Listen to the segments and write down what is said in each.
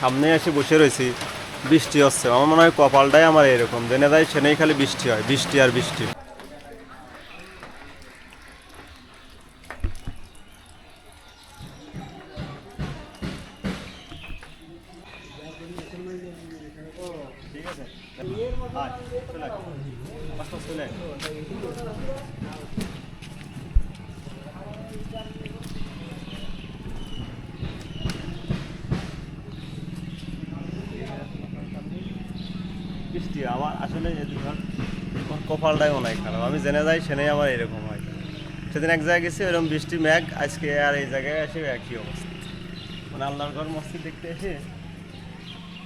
সামনে এসে বসে রয়েছি, বৃষ্টি হচ্ছে। আমার মনে হয় কপালটাই আমার এরকম। জেনে যায় সেনেই খালি বৃষ্টি হয়, বৃষ্টি আর বৃষ্টি। ঠিক আছে চলে বৃষ্টি আসলে ধর আমার কপালটাই মনে হয় খারাপ। আমি জেনে যাই সেনেই আমার এরকম হয়। সেদিন এক জায়গায় গেছি এরকম বৃষ্টি মেঘ আজকে আর এই জায়গায় এসে একই অবস্থা। মানে আল্লাহর ঘর মসজিদ দেখতে এসে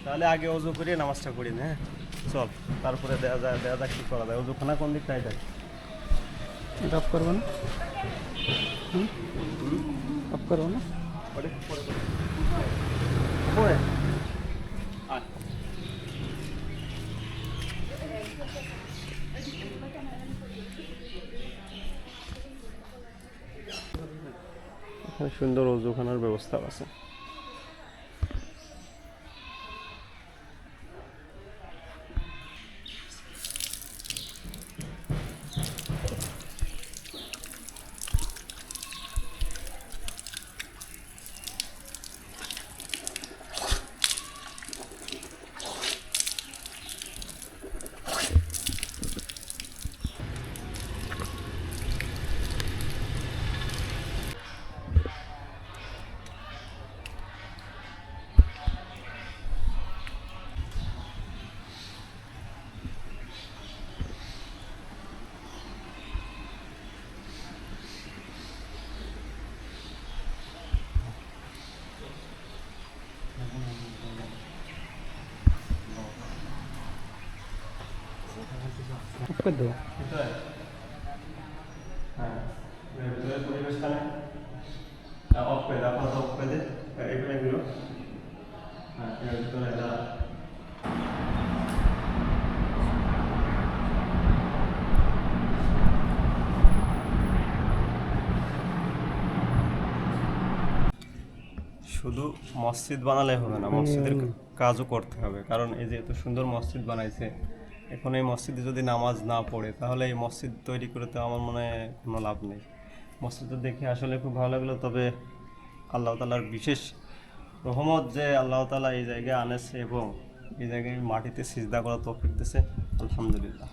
তাহলে আগে অজু করিয়ে নামাজটা করি না হ্যাঁ? চল তারপরে দেওয়া যায় দেওয়া যাক কী করা যায়। অজুখানা কোন দিকটাই দেখ ড্রপ করব না? ড্রপ করব না পরে পরে পরে আয় এখানে সুন্দর অজুখানার ব্যবস্থা আছে অফ করে দেবো। ভিতরে পরিবেশটা নেই অফ করে দে আপাতত অফ করে দে এগুলো এগুলো হ্যাঁ এর ভিতরে এটা শুধু মসজিদ বানালে হবে না মসজিদের কাজও করতে হবে। কারণ এই যে এত সুন্দর মসজিদ বানাইছে এখন এই মসজিদে যদি নামাজ না পড়ে, তাহলে এই মসজিদ তৈরি করে তো আমার মনে হয় কোনো লাভ নেই। মসজিদটা দেখে আসলে খুব ভালো লাগল, তবে আল্লাহ তালার বিশেষ রহমত যে আল্লাহ তালা এই জায়গায় আনেছে এবং এই জায়গায় মাটিতে সিজদা করা তৌফিক দিতেছে আলহামদুলিল্লাহ।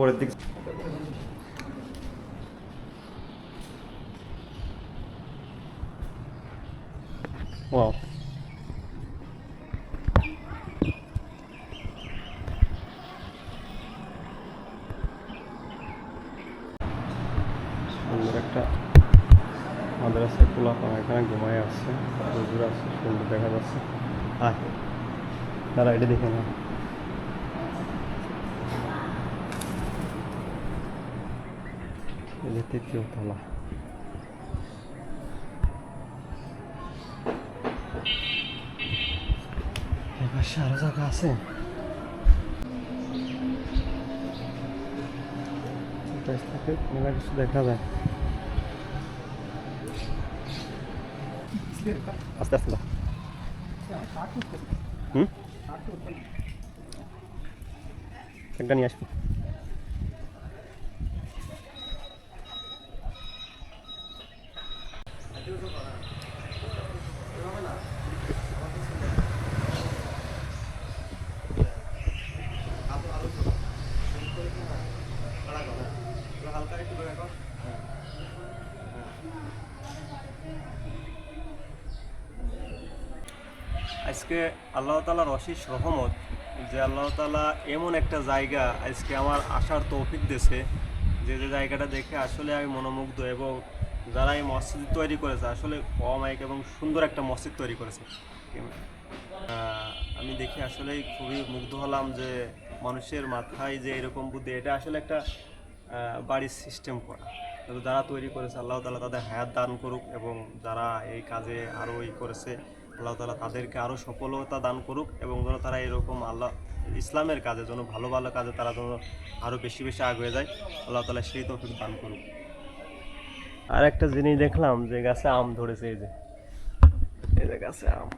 উপরের দিক। ওয়াও সুন্দর একটা মাদ্রাসা খোলা এখানে ঘুমায় আসছে সুন্দর দেখা যাচ্ছে। তারা এটা দেখে না যে তৃতীয় তলা এবার আরও জায়গা আছে থেকে মেলা কিছু দেখা যায় আস্তে আস্তে। হুম একটা নিয়ে আসব আজকে আল্লাহ তালার অশেষ রহমত যে আল্লাহ তালা এমন একটা জায়গা আজকে আমার আসার তৌফিক দিয়েছে যে যে জায়গাটা দেখে আসলে আমি মনোমুগ্ধ এবং যারা এই মসজিদ তৈরি করেছে আসলে অমায়িক এবং সুন্দর একটা মসজিদ তৈরি করেছে। আমি দেখি আসলেই খুবই মুগ্ধ হলাম যে মানুষের মাথায় যে এরকম বুদ্ধি, এটা আসলে একটা বাড়ির সিস্টেম করা। যারা তৈরি করেছে আল্লাহ তালা তাদের হায়াত দান করুক এবং যারা এই কাজে আরও ই করেছে আল্লাহ তালা তাদেরকে আরও সফলতা দান করুক এবং যেন তারা এরকম আল্লাহ ইসলামের কাজে যেন ভালো ভালো কাজে তারা যেন আরও বেশি বেশি আগুয়ে যায়, আল্লাহ তালা সেই তফিক দান করুক। আর একটা জিনিস দেখলাম যে গাছে আম ধরেছে এই যে। এই যে গাছে আম।